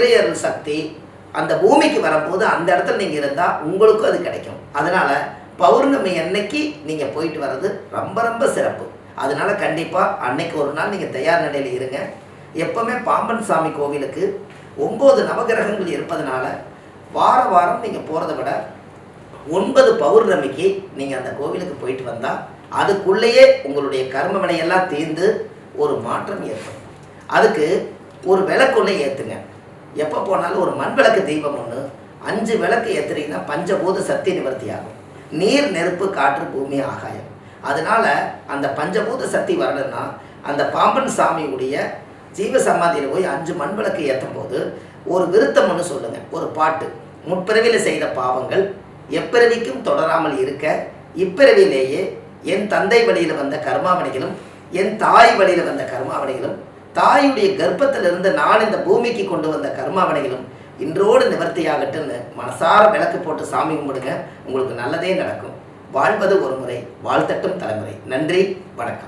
இறையருள் சக்தி அந்த பூமிக்கு வரும்போது அந்த இடத்துல நீங்கள் இருந்தால் உங்களுக்கும் அது கிடைக்கும். அதனால் பௌர்ணமி அன்னைக்கு நீங்கள் போயிட்டு வர்றது ரொம்ப ரொம்ப சிறப்பு. அதனால கண்டிப்பாக அன்னைக்கு ஒரு நாள் நீங்கள் தயார் நிலையில் இருங்க. எப்போவுமே பாம்பன் சாமி கோவிலுக்கு ஒம்பது நவகிரகங்கள் இருப்பதனால வார வாரம் நீங்கள் போகிறத விட ஒன்பது பௌர்ணமிக்கு நீங்கள் அந்த கோவிலுக்கு போயிட்டு வந்தால் அதுக்குள்ளேயே உங்களுடைய கர்ம வினையெல்லாம் தீர்ந்து ஒரு மாற்றம் ஏற்படும். அதுக்கு ஒரு விளக்குள்ளே ஏற்றுங்க எப்போ போனாலும் ஒரு மண் விளக்கு தீபம் ஒன்று அஞ்சு விளக்கு ஏற்றுறீங்கன்னா பஞ்சபூத சக்தி நிவர்த்தி ஆகும் நீர் நெருப்பு காற்று பூமி ஆகாயம். அதனால அந்த பஞ்சபூத சக்தி வரணும்னா அந்த பாம்பன் சாமியுடைய ஜீவ சமாதியில் போய் அஞ்சு மண் விளக்கு ஏற்றும் போது ஒரு விருத்தம் ஒன்று ஒரு பாட்டு. முற்பிறவியில் செய்த பாவங்கள் எப்பிறவிக்கும் தொடராமல் இருக்க இப்பிறவிலேயே என் தந்தை வழியில் வந்த கர்மாவணிகளும் என் தாய் வழியில் வந்த கர்மாவணிகளும் தாயுடைய கர்ப்பத்திலிருந்து நான் இந்த பூமிக்கு கொண்டு வந்த கர்மாவனைகளும் இன்றோடு நிவர்த்தியாகட்டும்னு மனசார விளக்கு போட்டு சாமி கும்பிடுங்க. உங்களுக்கு நல்லதே நடக்கும். வாழ்வது ஒரு முறை வாழ்த்தட்டும் தலைமுறை. நன்றி வணக்கம்.